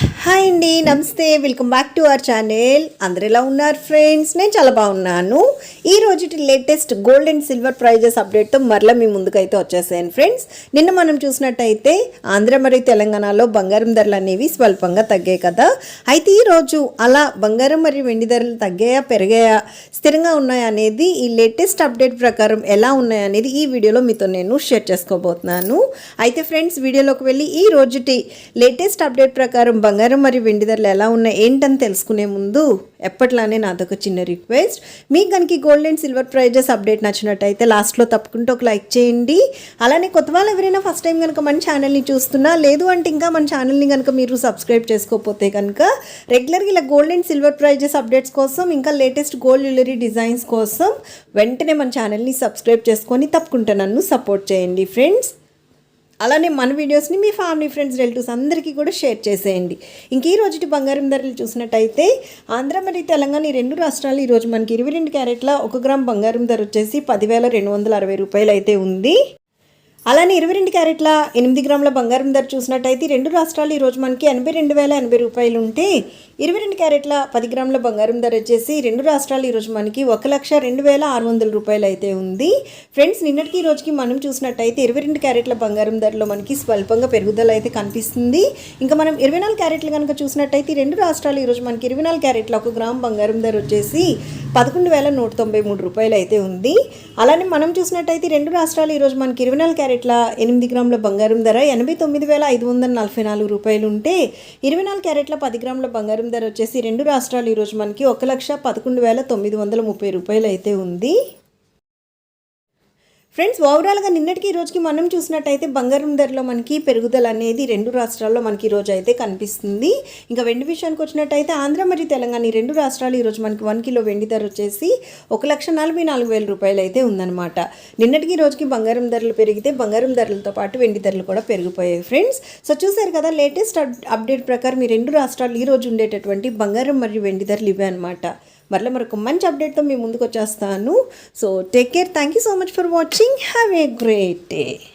Hi అండి నమస్తే. Welcome back to our channel అందరు ఎలా ఉన్నారు ఫ్రెండ్స్ నేను చాలా బాగున్నాను. ఈ రోజు latest gold and silver prices అప్డేట్తో మరలా మీ ముందుకైతే వచ్చేసాను ఫ్రెండ్స్ నిన్న మనం చూసినట్టయితే ఆంధ్ర మరియు తెలంగాణలో బంగారం ధరలు అనేవి స్వల్పంగా తగ్గాయి కదా. అయితే ఈ రోజు అలా బంగారం మరియు వెండి ధరలు తగ్గాయా పెరిగాయా స్థిరంగా ఉన్నాయా అనేది ఈ లేటెస్ట్ అప్డేట్ ప్రకారం ఎలా ఉన్నాయా అనేది ఈ వీడియోలో మీతో నేను షేర్ చేసుకోబోతున్నాను. అయితే ఫ్రెండ్స్ వీడియోలోకి వెళ్ళి ఈ రోజుటి లేటెస్ట్ అప్డేట్ ప్రకారం బంగారం మరియు వెండి ధరలు ఎలా ఉన్నాయి ఏంటని తెలుసుకునే ముందు ఎప్పట్లానే నాదొక చిన్న రిక్వెస్ట్ మీకు కనుక gold and silver prices update నచ్చినట్టయితే లాస్ట్లో తప్పకుండా ఒక లైక్ చేయండి. అలానే కొత్త వాళ్ళు ఎవరైనా ఫస్ట్ టైం కనుక మన ఛానల్ని చూస్తున్నా లేదు అంటే ఇంకా మన ఛానల్ని కనుక మీరు సబ్స్క్రైబ్ చేసుకోకపోతే కనుక రెగ్యులర్గా ఇలా gold and silver prices updates కోసం ఇంకా లేటెస్ట్ గోల్డ్ జ్యువెలరీ డిజైన్స్ కోసం వెంటనే మన ఛానల్ని సబ్స్క్రైబ్ చేసుకొని తప్పకుండా నన్ను సపోర్ట్ చేయండి ఫ్రెండ్స్ అలానే మన వీడియోస్ని మీ ఫ్యామిలీ ఫ్రెండ్స్ రిలేటివ్స్ అందరికీ కూడా షేర్ చేసేయండి. ఇంక ఈ రోజుటి బంగారం ధరలు చూసినట్టయితే ఆంధ్ర మరియు తెలంగాణ ఈ రెండు రాష్ట్రాలు ఈరోజు మనకి ఇరవై రెండు క్యారెట్ల ఒక గ్రామ్ బంగారం ధర వచ్చేసి పదివేల రెండు వందల అరవై రూపాయలు అయితే ఉంది. అలానే ఇరవై రెండు క్యారెట్ల ఎనిమిది గ్రాముల బంగారం ధర చూసినట్టయితే రెండు రాష్ట్రాలు ఈరోజు మనకి ఎనభై రెండు వేల ఎనభై రూపాయలు ఉంటే ఇరవై రెండు క్యారెట్ల పది గ్రాముల బంగారం ధర వచ్చేసి రెండు రాష్ట్రాలు ఈరోజు మనకి ఒక లక్ష రెండు వేల ఆరు వందల రూపాయలు అయితే ఉంది. ఫ్రెండ్స్ నిన్నటికి ఈ రోజుకి మనం చూసినట్టయితే ఇరవై రెండు క్యారెట్ల బంగారం ధరలో మనకి స్వల్పంగా పెరుగుదల అయితే కనిపిస్తుంది. ఇంకా మనం ఇరవై నాలుగు క్యారెట్లు కనుక చూసినట్టయితే రెండు రాష్ట్రాలు ఈరోజు మనకి ఇరవై నాలుగు క్యారెట్ల ఒక గ్రామ్ బంగారం ధర వచ్చేసి పదకొండు వేల నూట తొంభై మూడు రూపాయలు అయితే ఉంది. అలానే మనం చూసినట్టయితే రెండు రాష్ట్రాలు ఈరోజు మనకి ఇరవై నాలుగు క్యారెట్ల ఎనిమిది గ్రాముల బంగారం ధర ఎనభై తొమ్మిది వేల ఐదు వందల నలభై నాలుగు రూపాయలు ఉంటే ఇరవై నాలుగు క్యారెట్ల పది గ్రాముల బంగారం ధర వచ్చేసి రెండు రాష్ట్రాలు ఈరోజు మనకి ఒక లక్ష పదకొండు వేల తొమ్మిది వందల ముప్పై రూపాయలు అయితే ఉంది. ఫ్రెండ్స్ ఓవరాల్గా నిన్నటికి ఈ రోజుకి మనం చూసినట్టయితే బంగారం ధరలో మనకి పెరుగుదల అనేది రెండు రాష్ట్రాల్లో మనకి ఈ రోజు అయితే కనిపిస్తుంది. ఇంకా వెండి విషయానికి వచ్చినట్టయితే ఆంధ్ర మరియు తెలంగాణ ఈ రెండు రాష్ట్రాలు ఈరోజు మనకి వన్ కిలో వెండి ధర వచ్చేసి ఒక లక్ష నలభై నాలుగు వేల రూపాయలు అయితే ఉందన్నమాట. నిన్నటికి ఈ రోజుకి బంగారం ధరలు పెరిగితే బంగారం ధరలతో పాటు వెండి ధరలు కూడా పెరిగిపోయాయి ఫ్రెండ్స్ సో చూసారు కదా లేటెస్ట్ అప్డేట్ ప్రకారం ఈ రెండు రాష్ట్రాలు ఈరోజు ఉండేటటువంటి బంగారం మరియు వెండి ధరలు ఇవే అనమాట మరలా మరొక మంచి అప్డేట్తో మీ ముందుకు వచ్చేస్తాను. So take care thank you so much for watching Have a great day.